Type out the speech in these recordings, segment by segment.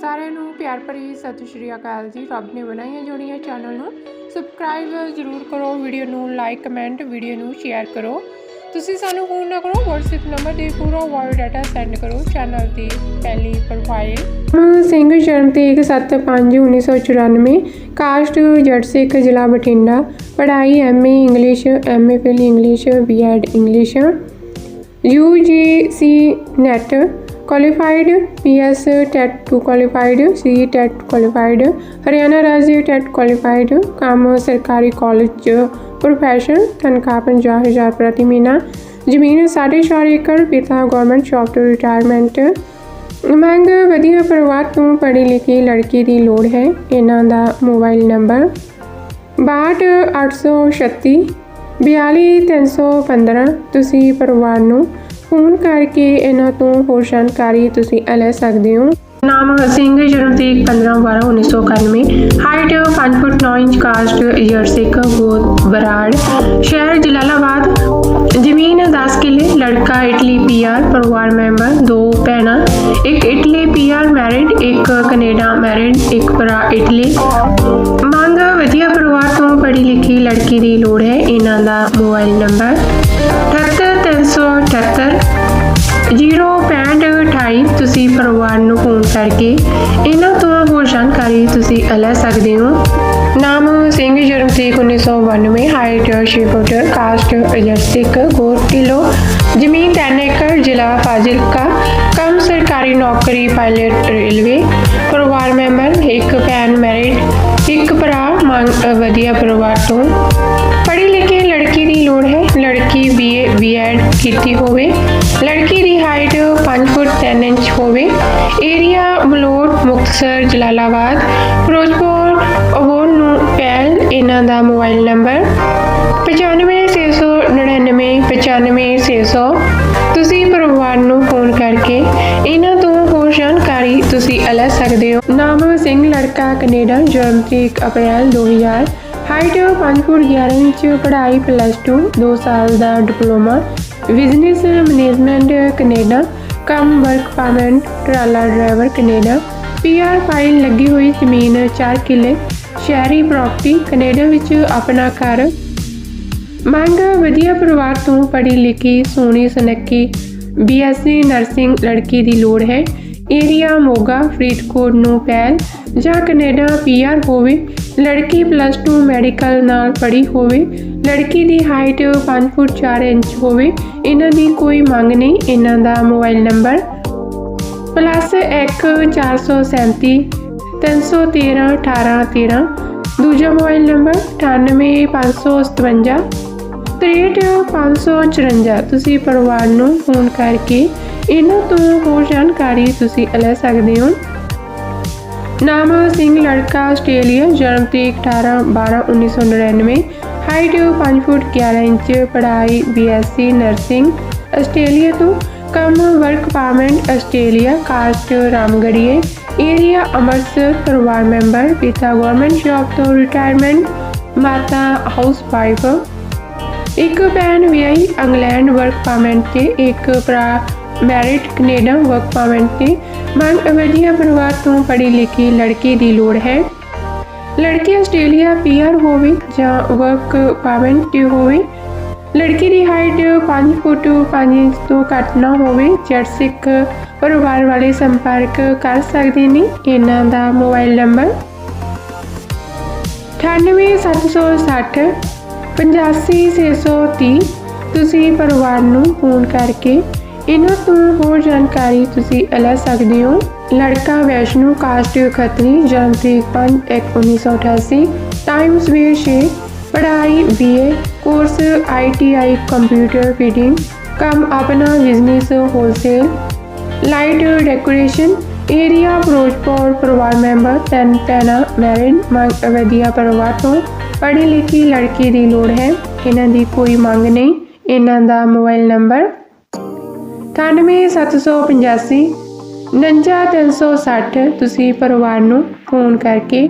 ਸਾਰਿਆਂ ਨੂੰ ਪਿਆਰ ਭਰੀ ਸਤਿ ਸ਼੍ਰੀ ਅਕਾਲ ਜੀ। ਰੱਬ ਨੇ ਬਣਾਈਆਂ ਜੋੜੀਆਂ ਚੈਨਲ ਨੂੰ ਸਬਸਕ੍ਰਾਈਬ ਜ਼ਰੂਰ ਕਰੋ ਵੀਡੀਓ ਨੂੰ ਲਾਈਕ ਕਮੈਂਟ ਵੀਡੀਓ ਨੂੰ ਸ਼ੇਅਰ ਕਰੋ। ਤੁਸੀਂ ਸਾਨੂੰ ਫੋਨ ਨਾ ਕਰੋ, WhatsApp ਨੰਬਰ ਤੇ ਪੂਰਾ ਵਾਇਸ ਡਾਟਾ ਸੈਂਡ ਕਰੋ ਚੈਨਲ ਦੀ ਪਹਿਲੀ ਪ੍ਰੋਫਾਈਲ ਸਿੰਘ ਜਨਮ ਤਰੀਕ 7/5/1994 ਕਾਸਟ ਜੱਟ ਸਿੱਖ ਜ਼ਿਲ੍ਹਾ ਬਠਿੰਡਾ, ਪੜ੍ਹਾਈ MA English MA Phil English BEd English UGC NET qualified PS TET 2 qualified, C TET qualified Haryana ਰਾਜ TET qualified ਕੰਮ ਸਰਕਾਰੀ ਕਾਲਜ ਪ੍ਰੋਫੈਸ਼ਨ ਤਨਖਾਹ 50000 ਪ੍ਰਤੀ ਮਹੀਨਾ ਜ਼ਮੀਨ 4.5 ਏਕੜ ਪਿਤਾ ਗਵਰਨਮੈਂਟ ਜੌਬ ਤੋਂ ਰਿਟਾਇਰਮੈਂਟ ਮੰਗ ਵਧੀਆ ਪਰਿਵਾਰ ਤੋਂ ਪੜ੍ਹੀ ਲਿਖੀ ਲੜਕੀ ਦੀ ਲੋੜ ਹੈ ਇਹਨਾਂ ਦਾ ਮੋਬਾਈਲ ਨੰਬਰ 62836 42315 ਤੁਸੀਂ ਪਰਿਵਾਰ ਨੂੰ ਫੋਨ ਕਰਕੇ ਇਹਨਾਂ ਤੋਂ ਹੋਰ ਜਾਣਕਾਰੀ ਤੁਸੀਂ ਲੈ ਸਕਦੇ ਹੋ। ਨਾਮ ਸਿੰਘ ਜਨਮ ਤਰੀਕ 15 12 1991 ਹਾਈਟ 5 ਫੁੱਟ 9 ਇੰਚ, ਕਾਸਟ ਈਅਰ ਸਿੱਖ ਬਰਾੜ ਸ਼ਹਿਰ ਜਲਾਲਾਬਾਦ। ਜ਼ਮੀਨ 10 ਕਿੱਲੇ, ਲੜਕਾ ਇਟਲੀ ਪੀਆਰ ਪਰਿਵਾਰ ਮੈਂਬਰ, ਦੋ ਭੈਣਾਂ। ਇੱਕ ਇਟਲੀ ਪੀਆਰ ਮੈਰਿਡ ਇੱਕ ਕੈਨੇਡਾ ਮੈਰਿਡ ਇੱਕ ਭਰਾ ਇਟਲੀ। ਮੰਗ, ਵਧੀਆ ਪਰਿਵਾਰ ਤੋਂ ਪੜ੍ਹੀ ਲਿਖੀ ਲੜਕੀ ਦੀ ਲੋੜ ਹੈ। ਇਹਨਾਂ ਦਾ ਮੋਬਾਈਲ ਨੰਬਰ 78378 06528 ਤੁਸੀਂ ਪਰਿਵਾਰ ਨੂੰ ਫੋਨ ਕਰਕੇ ਇਹਨਾਂ ਤੋਂ ਹੋਰ ਜਾਣਕਾਰੀ ਤੁਸੀਂ ਲੈ ਸਕਦੇ ਹੋ। ਨਾਮ ਸਿੰਘ, ਜਨਮ ਤਰੀਕ 1992 ਹਾਈਟ 6 ਕਾਸਟ ਅਜਰਸਿਕ ਗੋਰ ਕਿਲੋ, ਜ਼ਮੀਨ 3 ਏਕੜ, ਜ਼ਿਲ੍ਹਾ ਫਾਜ਼ਿਲਕਾ, ਕੰਮ ਸਰਕਾਰੀ ਨੌਕਰੀ ਪਾਇਲਟ ਰੇਲਵੇ ਪਰਿਵਾਰ ਮੈਂਬਰ, ਇੱਕ ਭੈਣ ਮੈਰਿਡ ਇੱਕ ਭਰਾ, ਮੰਗ ਵਧੀਆ ਪਰਿਵਾਰ ਤੋਂ। ਪੜ੍ਹੀ ਲਿਖੀ ਲੜਕੀ ਦੀ ਲੋੜ ਹੈ। ਲੜਕੀ ਬੀਏ ਬੀਐਡ ਕੀਤੀ ਹੋਵੇ, ਲੜਕੀ ਦੀ ਹਾਈਟ 5 ਫੁੱਟ 10 ਇੰਚ ਹੋਵੇ ਏਰੀਆ ਮਲੋਟ, ਮੁਕਤਸਰ, ਜਲਾਲਾਬਾਦ, ਫਿਰੋਜ਼ਪੁਰ ਅਬੋਰ ਨੂੰ ਪੈਲ ਇਹਨਾਂ ਦਾ ਮੋਬਾਈਲ ਨੰਬਰ 9569 95600 ਤੁਸੀਂ ਪਰਿਵਾਰ ਨੂੰ ਫੋਨ ਕਰਕੇ ਇਹਨਾਂ ਤੋਂ ਹੋਰ ਜਾਣਕਾਰੀ ਤੁਸੀਂ ਲੈ ਸਕਦੇ ਹੋ। ਨਾਮ ਸਿੰਘ, ਲੜਕਾ, ਕੈਨੇਡਾ, ਜਨਮ ਤਰੀਕ ਅਪ੍ਰੈਲ 2000 ਹਾਈਟ 5 ਫੁੱਟ 11 ਇੰਚ, ਪੜ੍ਹਾਈ ਪਲੱਸ 2 2 ਸਾਲ ਦਾ ਡਿਪਲੋਮਾ ਬਿਜ਼ਨਸ ਮੈਨੇਜਮੈਂਟ ਕੈਨੇਡਾ ਕੰਮ ਵਰਕ ਪਰਮਿਟ ਟਰਾਲਾ ਡਰਾਈਵਰ ਕੈਨੇਡਾ ਪੀਆਰ ਫਾਈਲ ਲੱਗੀ ਹੋਈ ਜ਼ਮੀਨ 4 ਕਿੱਲੇ। ਸ਼ਹਿਰੀ ਪ੍ਰਾਪਰਟੀ ਕੈਨੇਡਾ ਵਿੱਚ ਆਪਣਾ ਘਰ। ਮੰਗ, ਵਧੀਆ ਪਰਿਵਾਰ ਤੋਂ ਪੜ੍ਹੀ ਲਿਖੀ, ਸੋਹਣੀ ਸੁਨੱਖੀ ਬੀਐਸਸੀ ਨਰਸਿੰਗ ਲੜਕੀ ਦੀ ਲੋੜ ਹੈ। ਏਰੀਆ ਮੋਗਾ, ਫਰੀਦਕੋਟ ਨੂੰ ਪਹਿਲ। ਜਾਂ ਕੈਨੇਡਾ ਪੀਆਰ ਹੋਵੇ। ਲੜਕੀ ਪਲੱਸ 2 ਮੈਡੀਕਲ ਨਾਲ ਪੜ੍ਹੀ ਹੋਵੇ, ਲੜਕੀ ਦੀ ਹਾਈਟ 5 ਫੁੱਟ 4 ਇੰਚ ਹੋਵੇ, ਇਹਨਾਂ ਦੀ ਕੋਈ ਮੰਗ ਨਹੀਂ, ਇਹਨਾਂ ਦਾ ਮੋਬਾਈਲ ਨੰਬਰ ਪਲੱਸ 1 437 313 1813 ਦੂਜਾ ਮੋਬਾਈਲ ਨੰਬਰ 98557 63554 ਤੁਸੀਂ ਪਰਿਵਾਰ ਨੂੰ ਫੋਨ ਕਰਕੇ ਇਹਨਾਂ ਤੋਂ ਹੋਰ ਜਾਣਕਾਰੀ ਤੁਸੀਂ ਲੈ ਸਕਦੇ ਹੋ। ਨਾਮਾ ਸਿੰਘ ਲੜਕਾ ਆਸਟ੍ਰੇਲੀਆ, ਜਨਮ ਤਰੀਕ 18 12 1999 ਹਾਈਟ 5 ਫੁੱਟ 11 ਇੰਚ, ਪੜ੍ਹਾਈ ਬੀਐਸਸੀ ਨਰਸਿੰਗ ਆਸਟ੍ਰੇਲੀਆ ਤੋਂ ਕੰਮ work permit Australia caste ਰਾਮਗੜੀਏ area Amritsar, ਪਰਿਵਾਰ ਮੈਂਬਰ, ਪਿਤਾ ਗਵਰਨਮੈਂਟ ਜੌਬ ਤੋਂ ਰਿਟਾਇਰਮੈਂਟ ਮਾਤਾ ਹਾਊਸ ਵਾਈਫ ਇੱਕ ਭੈਣ ਵਿਆਹੀ ਇੰਗਲੈਂਡ ਵਰਕ ਪਰਮਿਟ ਤੇ ਇੱਕ ਭਰਾ ਮੈਰਿਟ ਕੈਨੇਡਾ ਵਰਕ ਪਰਮਿਟ ਤੇ ਮੰਗ ਵਧੀਆ ਪਰਿਵਾਰ ਤੋਂ ਪੜ੍ਹੀ ਲਿਖੀ ਲੜਕੀ ਦੀ ਲੋੜ ਹੈ। ਲੜਕੀ ਆਸਟ੍ਰੇਲੀਆ ਪੀਆਰ ਹੋਵੇ ਜਾਂ ਵਰਕ ਪਰਮਿਟ ਤੇ ਹੋਵੇ, ਲੜਕੀ ਦੀ ਹਾਈਟ 5 ਫੁੱਟ 5 ਇੰਚ ਤੋਂ ਘੱਟ ਨਾ ਹੋਵੇ ਜੱਟ ਪਰਿਵਾਰ ਵਾਲੇ ਸੰਪਰਕ ਕਰ ਸਕਦੇ ਨੇ, ਇਹਨਾਂ ਦਾ ਮੋਬਾਈਲ ਨੰਬਰ 98760 85630 ਤੁਸੀਂ ਪਰਿਵਾਰ ਨੂੰ ਫੋਨ ਕਰਕੇ ਇਹਨਾਂ ਤੋਂ ਹੋਰ ਜਾਣਕਾਰੀ ਤੁਸੀਂ ਲੈ ਸਕਦੇ ਹੋ। ਲੜਕਾ ਵੈਸ਼ਨੂ ਕਾਸਟ ਖੱਤਰੀ ਜਨਮ ਤਰੀਕ 5/1/1988 ਟਾਈਮ ਸਵੇਰ 6 ਪੜ੍ਹਾਈ BA course ITI computer feeding ਕੰਮ ਆਪਣਾ business wholesale light decoration area Ferozepur, ਪਰਿਵਾਰ ਮੈਂਬਰ, ਤਿੰਨ ਭੈਣਾਂ ਮੈਰਿਡ ਮੰਗ ਵਧੀਆ ਪਰਿਵਾਰ ਤੋਂ ਪੜ੍ਹੀ ਲਿਖੀ ਲੜਕੀ ਦੀ ਲੋੜ ਹੈ। ਇਹਨਾਂ ਦੀ ਕੋਈ ਮੰਗ ਨਹੀਂ। ਇਹਨਾਂ ਦਾ ਮੋਬਾਈਲ ਨੰਬਰ 98785 49360 ਤੁਸੀਂ ਪਰਿਵਾਰ ਨੂੰ ਫੋਨ ਕਰਕੇ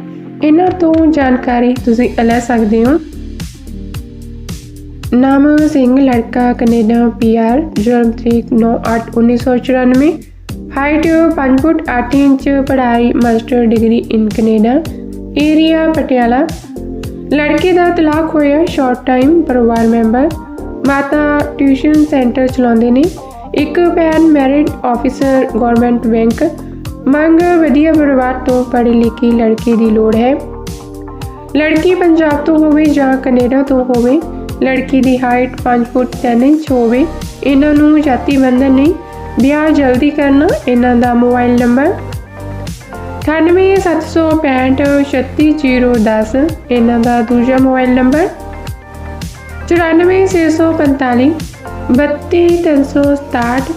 ਇਹਨਾਂ ਤੋਂ ਜਾਣਕਾਰੀ ਤੁਸੀਂ ਲੈ ਸਕਦੇ ਹੋ। ਨਾਮ ਸਿੰਘ, ਲੜਕਾ ਕੈਨੇਡਾ ਪੀਆਰ ਜਨਮ ਤਰੀਕ 9/8/1994 ਹਾਈਟ 5 ਫੁੱਟ 8 ਇੰਚ, ਪੜ੍ਹਾਈ master degree in Canada, area Patiala. ਲੜਕੇ ਦਾ ਤਲਾਕ ਹੋਇਆ, ਸ਼ਾਰਟ ਟਾਈਮ, ਪਰਿਵਾਰ ਮੈਂਬਰ। ਮਾਤਾ ਟਿਊਸ਼ਨ ਸੈਂਟਰ ਚਲਾਉਂਦੇ ਨੇ। ਇੱਕ ਭੈਣ ਮੈਰਿਡ ਆਫੀਸਰ ਗਵਰਨਮੈਂਟ ਬੈਂਕ ਮੰਗ ਵਧੀਆ ਪਰਿਵਾਰ ਤੋਂ ਪੜ੍ਹੀ ਲਿਖੀ ਲੜਕੀ ਦੀ ਲੋੜ ਹੈ। ਲੜਕੀ ਪੰਜਾਬ ਤੋਂ ਹੋਵੇ ਜਾਂ ਕੈਨੇਡਾ ਤੋਂ ਹੋਵੇ, ਲੜਕੀ ਦੀ ਹਾਈਟ 5 ਫੁੱਟ 10 ਇੰਚ ਹੋਵੇ, ਇਹਨਾਂ ਨੂੰ ਜਾਤੀ ਬੰਧਨ ਨਹੀਂ। ਵਿਆਹ ਜਲਦੀ ਕਰਨਾ, ਇਹਨਾਂ ਦਾ ਮੋਬਾਈਲ ਨੰਬਰ 9876536010 ਇਹਨਾਂ ਦਾ ਦੂਜਾ ਮੋਬਾਈਲ ਨੰਬਰ 94645 32367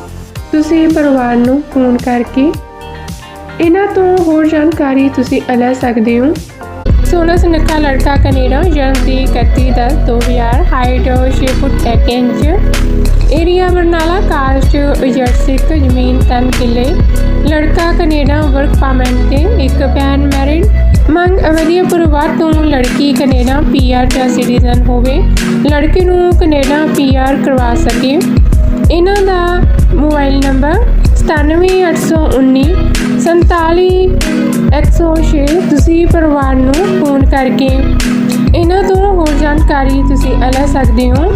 ਤੁਸੀਂ ਪਰਿਵਾਰ ਨੂੰ ਫੋਨ ਕਰਕੇ ਇਹਨਾਂ ਤੋਂ ਹੋਰ ਜਾਣਕਾਰੀ ਤੁਸੀਂ ਲੈ ਸਕਦੇ ਹੋ। ਸੋਨਾ ਸੁਨੱਖਾ ਲੜਕਾ ਕੈਨੇਡਾ ਜਨਮ ਦੀ 31 ਦਸ 2000 height 6 foot 1 inch. Area Barnala caste ਉਜੜ ਜ਼ਮੀਨ 3 ਕਿੱਲੇ। ਲੜਕਾ ਕੈਨੇਡਾ ਵਰਕ ਪਰਮਿਟ ਤੇ ਇੱਕ ਭੈਣ ਮੈਰਿਡ ਮੰਗ ਵਧੀਆ ਪਰਿਵਾਰ ਤੋਂ ਲੜਕੀ ਕੈਨੇਡਾ ਪੀਆਰ ਜਾਂ ਸਿਟੀਜ਼ਨ ਹੋਵੇ, ਲੜਕੇ ਨੂੰ ਕੈਨੇਡਾ ਪੀਆਰ ਕਰਵਾ ਸਕੇ। ਇਹਨਾਂ ਦਾ ਮੋਬਾਈਲ ਨੰਬਰ 97819 47106 ਤੁਸੀਂ ਪਰਿਵਾਰ ਨੂੰ ਫੋਨ ਕਰਕੇ ਇਹਨਾਂ ਤੋਂ ਹੋਰ ਜਾਣਕਾਰੀ ਤੁਸੀਂ ਲੈ ਸਕਦੇ ਹੋ।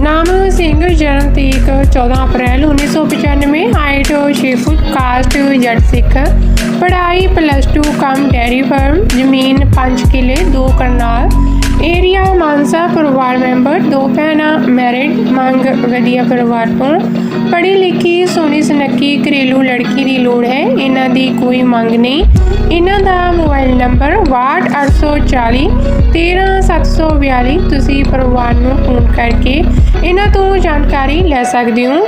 ਨਾਮ ਸਿੰਘ ਜਨਮ ਤਰੀਕ 14 ਅਪ੍ਰੈਲ 1995 ਹਾਈਟ 6 ਫੁੱਟ ਕਾਸਟ ਜੱਟ ਸਿੱਖ। ਪੜ੍ਹਾਈ ਪਲੱਸ 2 ਕੰਮ ਡੈਰੀ ਫਾਰਮ ਜ਼ਮੀਨ 5 ਕਿੱਲੇ 2 ਕਰਨਾਲ। ਏਰੀਆ ਮਾਨਸਾ ਪਰਿਵਾਰ ਮੈਂਬਰ, ਦੋ ਭੈਣਾਂ ਮੈਰਿਡ ਮੰਗ ਵਧੀਆ ਪਰਿਵਾਰ ਤੋਂ। ਪੜ੍ਹੀ ਲਿਖੀ ਸੋਹਣੀ ਸੁਨੱਖੀ ਘਰੇਲੂ ਲੜਕੀ ਦੀ ਲੋੜ ਹੈ, ਇਹਨਾਂ ਦੀ ਕੋਈ ਮੰਗ ਨਹੀਂ। ਇਹਨਾਂ ਦਾ ਮੋਬਾਈਲ ਨੰਬਰ 6840 13742 ਤੁਸੀਂ ਪਰਿਵਾਰ ਨੂੰ ਫੋਨ ਕਰਕੇ ਇਹਨਾਂ ਤੋਂ ਜਾਣਕਾਰੀ ਲੈ ਸਕਦੇ ਹੋ।